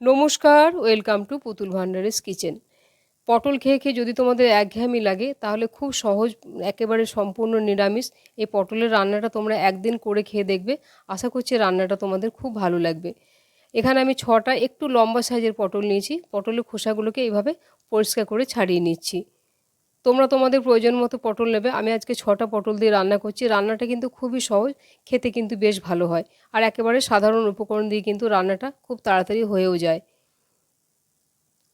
নমস্কার welcome to পুতুল ভান্ডারেস kitchen পটল খেয়ে খেয়ে যদি তোমাদের একঘেয়েমি লাগে, তাহলে খুব সহজ, একেবারে সম্পূর্ণ নিরামিষ এই পটলের রান্নাটা তোমরা একদিন করে খেয়ে দেখবে। আশা করছি রান্নাটা তোমাদের খুব ভালো লাগবে। এখানে আমি ছটা একটু লম্বা সাইজের পটল নিয়েছি। পটলের খোসাগুলোকে এইভাবে পরিষ্কার করে ছাড়িয়ে নিচ্ছি। তোমরা তোমাদের প্রয়োজন মতো পটল নেবে। আমি আজকে ছটা পটল দিয়ে রান্না করছি। রান্নাটা কিন্তু খুবই সহজ, খেতে কিন্তু বেশ ভালো হয়। আর একেবারে সাধারণ উপকরণ দিয়ে কিন্তু রান্নাটা খুব তাড়াতাড়ি হয়েও যায়।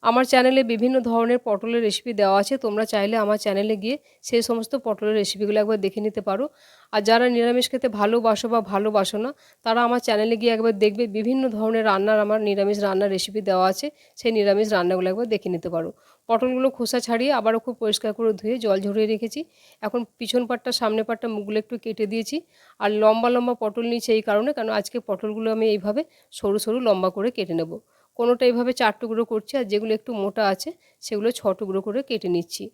আমার চ্যানেলে বিভিন্ন ধরনের পটলের রেসিপি দেওয়া আছে। তোমরা চাইলে আমার চ্যানেলে গিয়ে সেই সমস্ত পটলের রেসিপিগুলো একবার দেখে নিতে পারো। আর যারা নিরামিষ খেতে ভালোবাসো বা ভালোবাসো না, তারা আমার চ্যানেলে গিয়ে একবার দেখবে বিভিন্ন ধরনের রান্নার আমার নিরামিষ রান্নার রেসিপি দেওয়া আছে। সেই নিরামিষ রান্নাগুলো একবার দেখে নিতে পারো। পটলগুলো খোসা ছাড়িয়ে আবারও খুব পরিষ্কার করে ধুয়ে জল ঝরিয়ে রেখেছি। এখন পিছন পাটটা, সামনে পাটটা মুখগুলো একটু কেটে দিয়েছি। আর লম্বা লম্বা পটল নিয়েছি এই কারণে কারণ আজকে পটলগুলো আমি এইভাবে সরু সরু লম্বা করে কেটে নেব। কোনোটা এইভাবে চার টুকরো করছি আর যেগুলো একটু মোটা আছে, সেগুলো ছ টুকরো করে কেটে নিচ্ছি।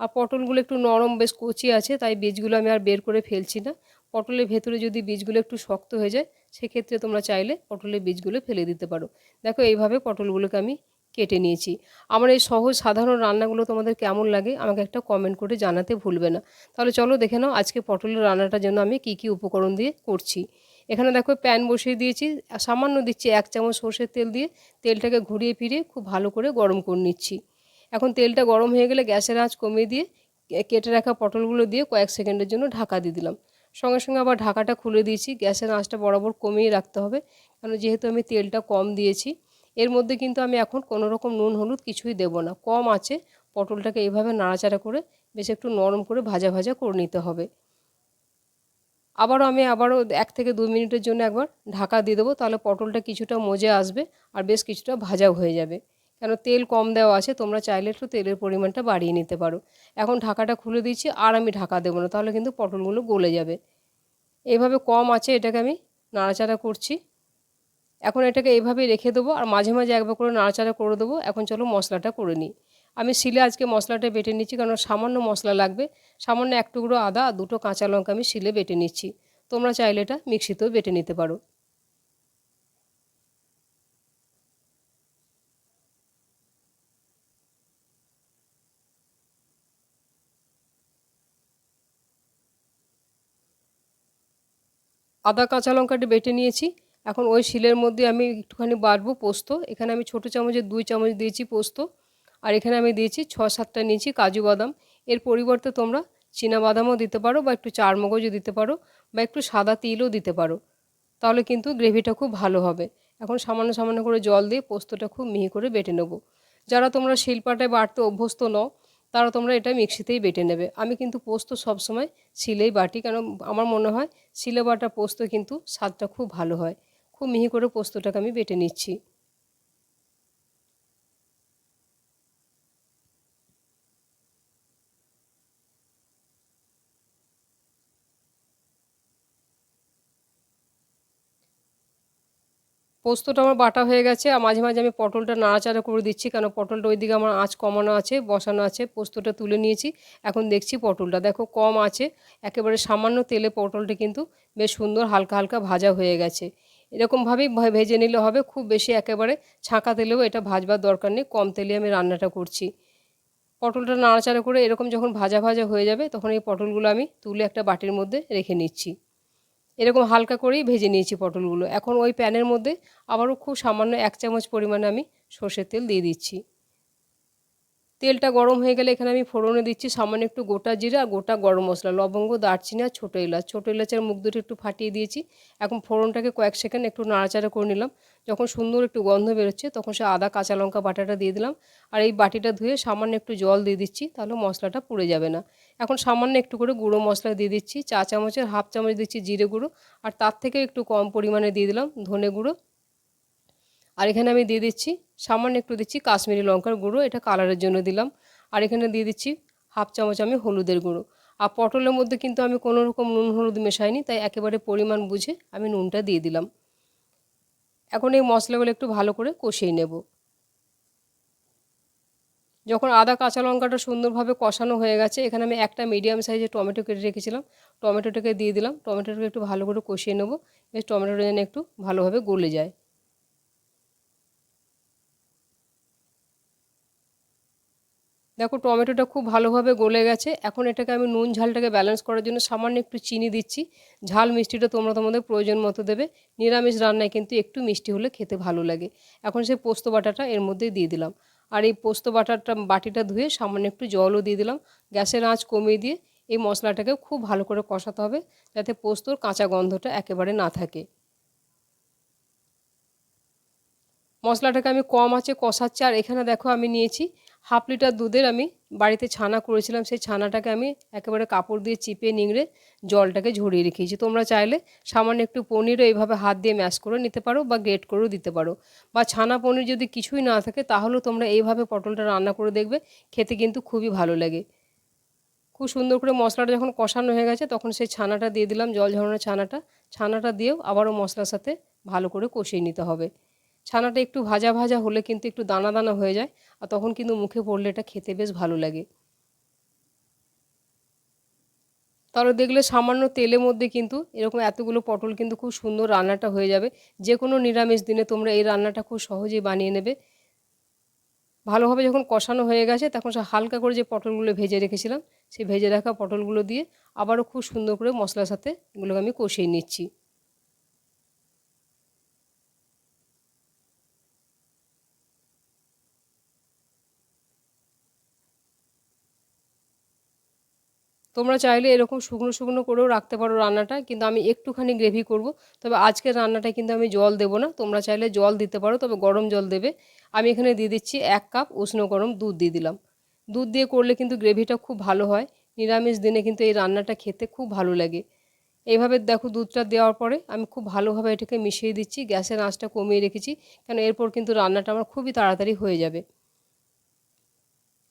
আর পটলগুলো একটু নরম বেশ কচি আছে, তাই বীজগুলো আমি আর বের করে ফেলছি না। পটলের ভেতরে যদি বীজগুলো একটু শক্ত হয়ে যায়, সেক্ষেত্রে তোমরা চাইলে পটলের বীজগুলো ফেলে দিতে পারো। দেখো এইভাবে পটলগুলোকে আমি কেটে নিয়েছি। আমার এই সহজ সাধারণ রান্নাগুলো তোমাদের কেমন লাগে, আমাকে একটা কমেন্ট করে জানাতে ভুলবে না। তাহলে চলো দেখে নাও আজকে পটলের রান্নাটার জন্য আমি কি কি উপকরণ দিয়ে করছি। এখানে দেখো প্যান বসিয়ে দিয়েছি। সামান্য দিচ্ছি এক চামচ সর্ষের তেল দিয়ে তেলটাকে ঘুরিয়ে ফিরিয়ে খুব ভালো করে গরম করে নিচ্ছি। এখন তেলটা গরম হয়ে গেলে গ্যাসের আঁচ কমিয়ে দিয়ে কেটে রাখা পটলগুলো দিয়ে কয়েক সেকেন্ডের জন্য ঢাকা দিয়ে দিলাম। সঙ্গে সঙ্গে আবার ঢাকাটা খুলে দিয়েছি। গ্যাসের আঁচটা বরাবর কমিয়ে রাখতে হবে। কারণ যেহেতু আমি তেলটা কম দিয়েছি, এর মধ্যে কিন্তু আমি এখন কোনো রকম নুন, হলুদ কিছুই দেব না। কম আছে, পটলটাকে এইভাবে নাড়াচাড়া করে বেশ একটু নরম করে ভাজা ভাজা করে নিতে হবে। আবারও আমি আবারও এক থেকে দুই মিনিটের জন্য একবার ঢাকা দিয়ে দেবো, তাহলে পটলটা কিছুটা মজে আসবে আর বেশ কিছুটা ভাজাও হয়ে যাবে। কেন তেল কম দেওয়া আছে, তোমরা চাইলে একটু তেলের পরিমাণটা বাড়িয়ে নিতে পারো। এখন ঢাকাটা খুলে দিচ্ছি আর আমি ঢাকা দেবো না, তাহলে কিন্তু পটলগুলো গলে যাবে। এইভাবে কম আছে এটাকে আমি নাড়াচাড়া করছি। এখন এটাকে এইভাবেই রেখে দেবো, আর মাঝে মাঝে একবার করে নাড়াচাড়া করে দেবো। এখন চলো মশলাটা করে নিই। আমি শিলে আজকে মশলাটা বেটে নিচ্ছি, কারণ সামান্য মশলা লাগবে। সামান্য এক টুকরো আদা, দুটো কাঁচা লঙ্কা আমি শিলে বেটে নিচ্ছি। তোমরা চাইলে এটা মিক্সিতেও বেটে নিতে পারো। আদা, কাঁচা লঙ্কাটা বেটে নিয়েছি। এখন ওই শিলের মধ্যে আমি একটুখানি বাড়বো পোস্ত। এখানে আমি ছোটো চামচের দুই চামচ দিয়েছি পোস্ত। আর এখানে আমি দিয়েছি ছ সাতটা নিয়েছি কাজু বাদাম। এর পরিবর্তে তোমরা চীনা বাদামও দিতে পারো বা একটু চার মগজও দিতে পারো বা একটু সাদা তিলও দিতে পারো। তাহলে কিন্তু গ্রেভিটা খুব ভালো হবে। এখন সামান্য সামান্য করে জল দিয়ে পোস্তটা খুব মিহি করে বেটে নেব। যারা তোমরা শিলপাটায় বাটতে অভ্যস্ত নও, তারা তোমরা এটা মিক্সিতেই বেটে নেবে। আমি কিন্তু পোস্ত সবসময় শিলেই বাটি, কেন আমার মনে হয় শিলে বাটা পোস্ত কিন্তু স্বাদটা খুব ভালো হয়। খুব মিহি করে পোস্তটাকে আমি বেটে নিচ্ছি। পোস্তটা আমার বাটা হয়ে গেছে, আর মাঝে মাঝে আমি পটলটা নাড়াচাড়া করে দিচ্ছি, কেন পটলটা ওইদিকে আমার আঁচ কমানো আছে, বসানো আছে, পোস্তটা তুলে নিয়েছি, এখন দেখছি পটলটা। দেখো কম আছে, একেবারে সামান্য তেলে পটলটা কিন্তু বেশ সুন্দর হালকা হালকা ভাজা হয়ে গেছে। এরকমভাবেই ভেজে নিলে হবে, খুব বেশি একেবারে ছাঁকা তেলেও এটা ভাজবার দরকার নেই, কম তেলে আমি রান্নাটা করছি। পটলটা নাড়াচাড়া করে এরকম যখন ভাজা ভাজা হয়ে যাবে, তখন এই পটলগুলো আমি তুলে একটা বাটির মধ্যে রেখে নিচ্ছি। এরকম হালকা করেই ভেজে নিয়েছি পটলগুলো। এখন ওই প্যানের মধ্যে আবারও খুব সামান্য এক চামচ পরিমাণে আমি সর্ষের তেল দিয়ে দিচ্ছি। তেলটা গরম হয়ে গেলে এখানে আমি ফোড়নে দিচ্ছি সামান্য একটু গোটা জিরা, গোটা গরম মশলা, লবঙ্গ, দারচিনি আর ছোটো এলাচ। ছোটো এলাচের মুখ দুটো একটু ফাটিয়ে দিয়েছি। এখন ফোড়নটাকে কয়েক সেকেন্ড একটু নাড়াচাড়া করে নিলাম। যখন সুন্দর একটু গন্ধ বেরোচ্ছে, তখন সে আদা, কাঁচা লঙ্কা বাটাটা দিয়ে দিলাম। আর এই বাটিটা ধুয়ে সামান্য একটু জল দিয়ে দিচ্ছি, তাহলে মশলাটা পুড়ে যাবে না। এখন সামান্য একটু করে গুঁড়ো মশলা দিয়ে দিচ্ছি, চা চামচের হাফ চামচ দিচ্ছি জিরে গুঁড়ো, আর তার থেকে একটু কম পরিমাণে দিয়ে দিলাম ধনে গুঁড়ো। আর এখানে আমি দিয়ে দিচ্ছি, সামান্য একটু দিচ্ছি কাশ্মীরি লঙ্কার গুঁড়ো, এটা কালারের জন্য দিলাম। আর এখানে দিয়ে দিচ্ছি হাফ চামচ আমি হলুদের গুঁড়ো। আর পটলের মধ্যে কিন্তু আমি কোনো রকম নুন হলুদ মেশাইনি, তাই একেবারে পরিমাণ বুঝে আমি নুনটা দিয়ে দিলাম। এখন এই মশলাগুলো একটু ভালো করে কষিয়ে নেব। যখন আদা, কাঁচা লঙ্কাটা সুন্দরভাবে কষানো হয়ে গেছে, এখানে আমি একটা মিডিয়াম সাইজে টমেটো কেটে রেখেছিলাম। টমেটোটাকে দিয়ে দিলাম, টমেটোটাকে একটু ভালো করে কষিয়ে নেব। বেশ টমেটোটা যেন একটু ভালোভাবে গলে যায়। দেখো, টমেটোটা খুব ভালোভাবে গলে গেছে। এখন এটাকে আমি নুন ঝালটাকে ব্যালেন্স করার জন্য সামান্য একটু চিনি দিচ্ছি। ঝাল মিষ্টিটা তোমরা তোমাদের প্রয়োজন মতো দেবে। নিরামিষ রান্নায় কিন্তু একটু মিষ্টি হলে খেতে ভালো লাগে। এখন সেই পোস্ত বাটাটা এর মধ্যে দিয়ে দিলাম। আর এই পোস্ত বাটারটা বাটিটা ধুয়ে সামান্য একটু জলও দিয়ে দিলাম। গ্যাসের আঁচ কমিয়ে দিয়ে এই মশলাটাকে খুব ভালো করে কষাতে হবে যাতে পোস্তর কাঁচা গন্ধটা একেবারে না থাকে। মশলাটাকে আমি কম আছে কষাচ্ছি। আর এখানে দেখো আমি নিয়েছি হাফ লিটার দুধের আমি বাড়িতে ছানা করেছিলাম, সেই ছানাটাকে আমি একেবারে কাপড় দিয়ে চিপে নিংড়ে জলটাকে ঝরিয়ে রেখেছি। তোমরা চাইলে সামান্য একটু পনিরও এইভাবে হাত দিয়ে ম্যাশ করে নিতে পারো বা গ্রেট করেও দিতে পারো। বা ছানা পনির যদি কিছুই না থাকে, তাহলেও তোমরা এইভাবে পটলটা রান্না করে দেখবে, খেতে কিন্তু খুবই ভালো লাগে। খুব সুন্দর করে মশলাটা যখন কষানো হয়ে গেছে, তখন সেই ছানাটা দিয়ে দিলাম, জল ঝরানোর ছানাটা। ছানাটা দিয়েও আবারও মশলার সাথে ভালো করে কষিয়ে নিতে হবে। ছানাটা একটু ভাজা ভাজা হলে কিন্তু একটু দানা দানা হয়ে যায়, আর তখন কিন্তু মুখে পড়লে এটা খেতে বেশ ভালো লাগে। তাহলে দেখলে সামান্য তেলের মধ্যে কিন্তু এরকম এতগুলো পটল কিন্তু খুব সুন্দর রান্নাটা হয়ে যাবে। যে কোনো নিরামিষ দিনে তোমরা এই রান্নাটা খুব সহজেই বানিয়ে নেবে। ভালোভাবে যখন কষানো হয়ে গেছে, তখন সে হালকা করে যে পটলগুলো ভেজে রেখেছিলাম, সেই ভেজে রাখা পটলগুলো দিয়ে আবারও খুব সুন্দর করে মশলার সাথে এগুলোকে আমি কষিয়ে নিচ্ছি। তোমরা চাইলে এরকম শুকনো শুকনো করেও রাখতে পারো রান্নাটা, কিন্তু আমি একটুখানি গ্রেভি করব। তবে আজকের রান্নাটা কিন্তু আমি জল দেবো না। তোমরা চাইলে জল দিতে পারো, তবে গরম জল দেবে। আমি এখানে দিয়ে দিচ্ছি এক কাপ উষ্ণ গরম দুধ দিয়ে দিলাম। দুধ দিয়ে করলে কিন্তু গ্রেভিটা খুব ভালো হয়। নিরামিষ দিনে কিন্তু এই রান্নাটা খেতে খুব ভালো লাগে। এইভাবে দেখো দুধটা দেওয়ার পরে আমি খুব ভালোভাবে এটাকে মিশিয়ে দিচ্ছি, গ্যাসের আঁচটা কমিয়ে রেখেছি, কেন এরপর কিন্তু রান্নাটা আমার খুবই তাড়াতাড়ি হয়ে যাবে।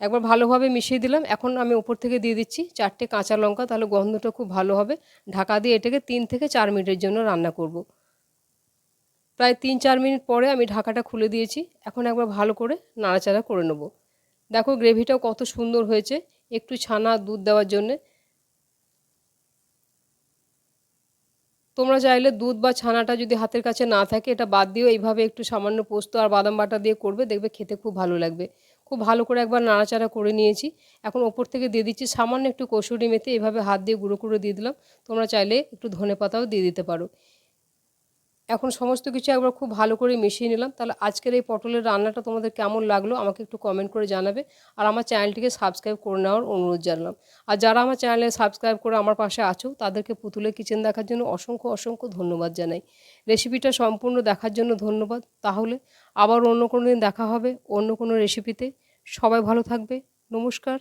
একবার ভালোভাবে মিশিয়ে দিলাম। এখন আমি উপর থেকে দিয়ে দিচ্ছি চারটে কাঁচা লঙ্কা, তাহলে গন্ধটা খুব ভালো হবে। ঢাকা দিয়ে এটাকে তিন থেকে চার মিনিটের জন্য রান্না করব। প্রায় তিন চার মিনিট পরে আমি ঢাকাটা খুলে দিয়েছি। এখন একবার ভালো করে নাড়াচাড়া করে নেব। দেখো গ্রেভিটাও কত সুন্দর হয়েছে। একটু ছানা, দুধ দেওয়ার জন্যে। তোমরা চাইলে দুধ বা ছানাটা যদি হাতের কাছে না থাকে, এটা বাদ দিয়েও এইভাবে একটু সামান্য পোস্ত আর বাদাম বাটা দিয়ে করবে, দেখবে খেতে খুব ভালো লাগবে। খুব ভালো করে একবার নাড়াচাড়া করে নিয়েছি। এখন ওপর থেকে দিয়ে দিচ্ছি সামান্য একটু কসুরি মেথি, এভাবে হাত দিয়ে গুঁড়ো করে দিয়ে দিলাম। তোমরা চাইলে একটু ধনে পাতাও দিয়ে দিতে পারো। এখন সমস্ত কিছু একবার খুব ভালো করে মিশিয়ে নিলাম। তাহলে আজকের এই পটলের রান্নাটা তোমাদের কেমন লাগল আমাকে একটু কমেন্ট করে জানাবে। আর আমার চ্যানেলটিকে সাবস্ক্রাইব করে নেওয়ার অনুরোধ জানলাম। আর যারা আমার চ্যানেলে সাবস্ক্রাইব করে আমার পাশে আছো, তাদেরকে পুতুলের কিচেন দেখার জন্য অসংখ্য অসংখ্য ধন্যবাদ জানাই। রেসিপিটা সম্পূর্ণ দেখার জন্য ধন্যবাদ। তাহলে আবার অন্য কোনো দিন দেখা হবে অন্য কোনো রেসিপিতে সবাই ভালো থাকবে। নমস্কার।